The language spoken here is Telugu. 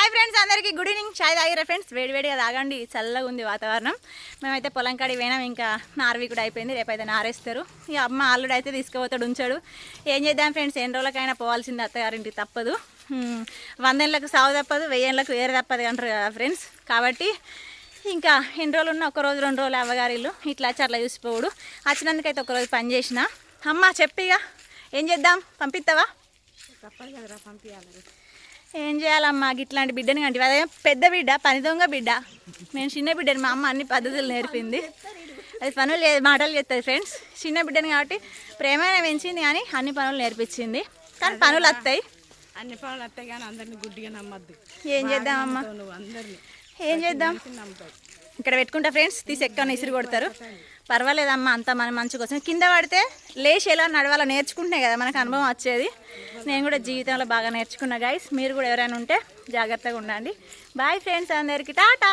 హాయ్ ఫ్రెండ్స్ అందరికీ గుడ్ ఈవినింగ్ చాయ్ తాగిరా ఫ్రెండ్స్ వేడి వేడిగా తాగండి. చల్లగా ఉంది వాతావరణం. మేమైతే పొలం కాడికి పోయినాం. ఇంకా నార్వి కూడా అయిపోయింది. రేపైతే నారేస్తారు. ఇక అమ్మ ఆల్రెడీ అయితే తీసుకుపోతాడు ఉంచాడు. ఏం చేద్దాం ఫ్రెండ్స్ ఎన్ని రోజులకైనా పోవాల్సింది అత్తగారింటికి తప్పదు. వందేళ్ళకు సాగు తప్పదు వెయ్యేళ్ళకు వేరే తప్పదు అంటారు కదా ఫ్రెండ్స్ కాబట్టి ఇంకా ఎన్ని రోజులు ఉన్న ఒక రోజు రెండు రోజులు అవ్వగారిల్లు ఇట్లా వచ్చి అట్లా చూసిపోవుడు. వచ్చినందుకైతే ఒక రోజు పని చేసిన. అమ్మ చెప్పిగా ఏం చేద్దాం? పంపిస్తావా తప్పదు కదరా పంపించాలి ఏం చేయాలమ్మా? ఇట్లాంటి బిడ్డని కంటే అదే పెద్ద బిడ్డ పని దొంగ బిడ్డ. నేను చిన్న బిడ్డని మా అమ్మ అన్ని పద్ధతులు నేర్పింది. అది పనులు చే- మాటలు చెప్తుంది ఫ్రెండ్స్. చిన్న బిడ్డని కాబట్టి ప్రేమైన పెంచింది కానీ అన్ని పనులు నేర్పించింది. కానీ పనులు వస్తాయి అన్ని పనులు వస్తాయి కానీ అందరిని గుడ్డిగా నమ్మద్దు. ఏం చేద్దామమ్మా? ఏం చేద్దాం? ఇక్కడ పెట్టుకుంటా ఫ్రెండ్స్ తీసి ఎక్కడ ఇసురు కొడతారు. పర్వాలేదమ్మా అంతా మన మంచి కోసం కింద పడితే లేచి ఎలా నడవాలో నేర్చుకుంటున్నాయి కదా మనకు అనుభవం వచ్చేది. నేను కూడా జీవితంలో బాగా నేర్చుకున్నా గైస్ మీరు కూడా ఎవరైనా ఉంటే జాగ్రత్తగా ఉండండి. బాయ్ ఫ్రెండ్స్ అందరికీ టాటా!